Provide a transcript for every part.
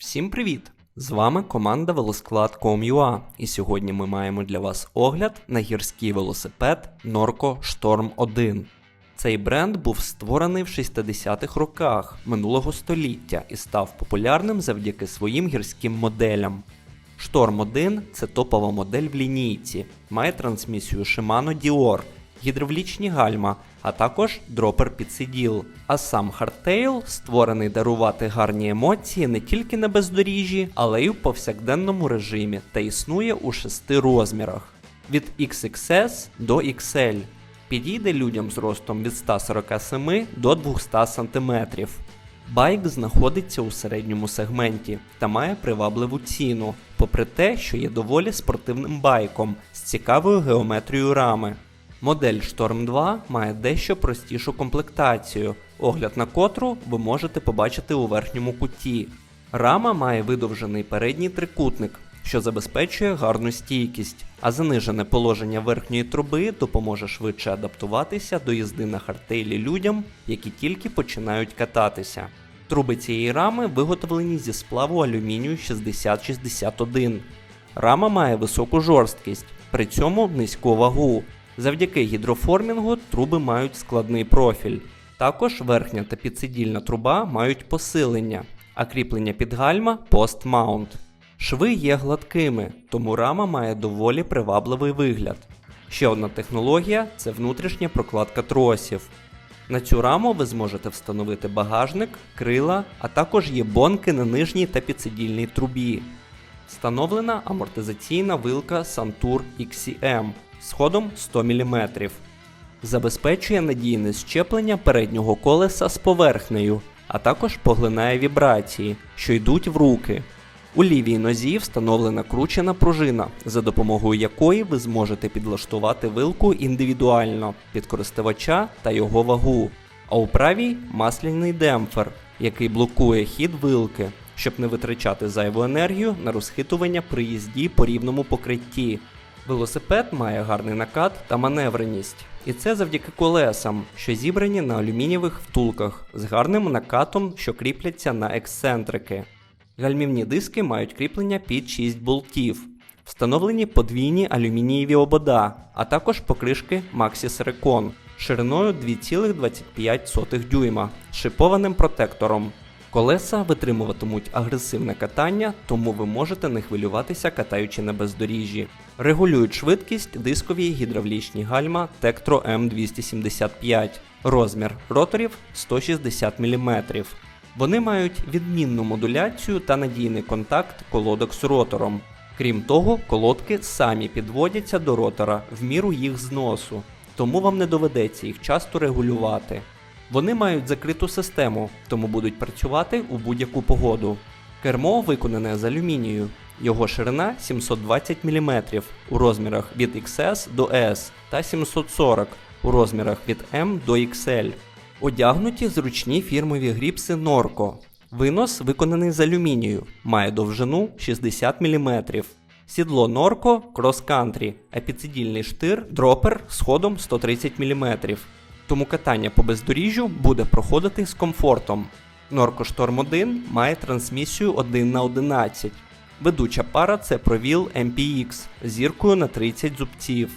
Всім привіт! З вами команда Велосклад.com.ua і сьогодні ми маємо для вас огляд на гірський велосипед Norco Storm 1. Цей бренд був створений в 60-х роках минулого століття і став популярним завдяки своїм гірським моделям. Шторм 1 це топова модель в лінійці, має трансмісію Shimano Dior, гідравлічні гальма, а також дропер під сиділ. А сам хардтейл створений дарувати гарні емоції не тільки на бездоріжжі, але й у повсякденному режимі та існує у шести розмірах від XXS до XL. Підійде людям з ростом від 147 до 200 см. Байк знаходиться у середньому сегменті та має привабливу ціну, попри те, що є доволі спортивним байком з цікавою геометрією рами. Модель Storm 2 має дещо простішу комплектацію, огляд на котру ви можете побачити у верхньому куті. Рама має видовжений передній трикутник, що забезпечує гарну стійкість, а занижене положення верхньої труби допоможе швидше адаптуватися до їзди на хардтейлі людям, які тільки починають кататися. Труби цієї рами виготовлені зі сплаву алюмінію 6061. Рама має високу жорсткість, при цьому низьку вагу. Завдяки гідроформінгу труби мають складний профіль. Також верхня та підсидільна труба мають посилення, а кріплення під гальма пост-маунт. Шви є гладкими, тому рама має доволі привабливий вигляд. Ще одна технологія це внутрішня прокладка тросів. На цю раму ви зможете встановити багажник, крила, а також є бонки на нижній та підсидільній трубі. Встановлена амортизаційна вилка Santur XCM з ходом 100 мм. Забезпечує надійне щеплення переднього колеса з поверхнею, а також поглинає вібрації, що йдуть в руки. У лівій нозі встановлена кручена пружина, за допомогою якої ви зможете підлаштувати вилку індивідуально під користувача та його вагу. А у правій масляний демпфер, який блокує хід вилки, щоб не витрачати зайву енергію на розхитування при їзді по рівному покритті. Велосипед має гарний накат та маневреність, і це завдяки колесам, що зібрані на алюмінієвих втулках з гарним накатом, що кріпляться на ексцентрики. Гальмівні диски мають кріплення під 6 болтів, встановлені подвійні алюмінієві обода, а також покришки Maxis Recon шириною 2,25 дюйма з шипованим протектором. Колеса витримуватимуть агресивне катання, тому ви можете не хвилюватися катаючи на бездоріжжі. Регулюють швидкість дискові гідравлічні гальма Tektro M275, розмір роторів 160 мм. Вони мають відмінну модуляцію та надійний контакт колодок з ротором. Крім того, колодки самі підводяться до ротора в міру їх зносу, тому вам не доведеться їх часто регулювати. Вони мають закриту систему, тому будуть працювати у будь-яку погоду. Кермо виконане з алюмінію. Його ширина 720 мм у розмірах від XS до S та 740 у розмірах від M до XL. Одягнуті зручні фірмові гріпси Norco. Винос виконаний з алюмінію, має довжину 60 мм. Сідло Norco Cross Country, а підсидільний штир дропер з ходом 130 мм. Тому катання по бездоріжжю буде проходити з комфортом. Storm 1 має трансмісію 1 на 11. Ведуча пара це провіл MPX зіркою на 30 зубців.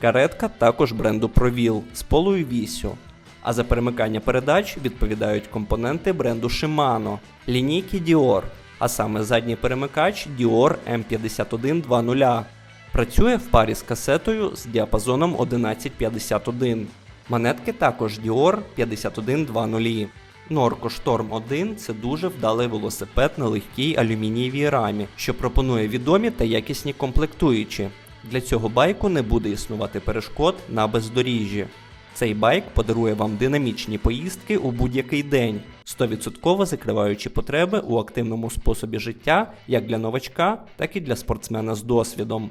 Каретка також бренду Провіл з полою вісю. А за перемикання передач відповідають компоненти бренду Shimano, лінійки Dior, а саме задній перемикач Dior M5120. Працює в парі з касетою з діапазоном 1151. Монетки також Dior 5120. Norco Storm 1 це дуже вдалий велосипед на легкій алюмінієвій рамі, що пропонує відомі та якісні комплектуючі. Для цього байку не буде існувати перешкод на бездоріжжі. Цей байк подарує вам динамічні поїздки у будь-який день, 100% закриваючи потреби у активному способі життя як для новачка, так і для спортсмена з досвідом.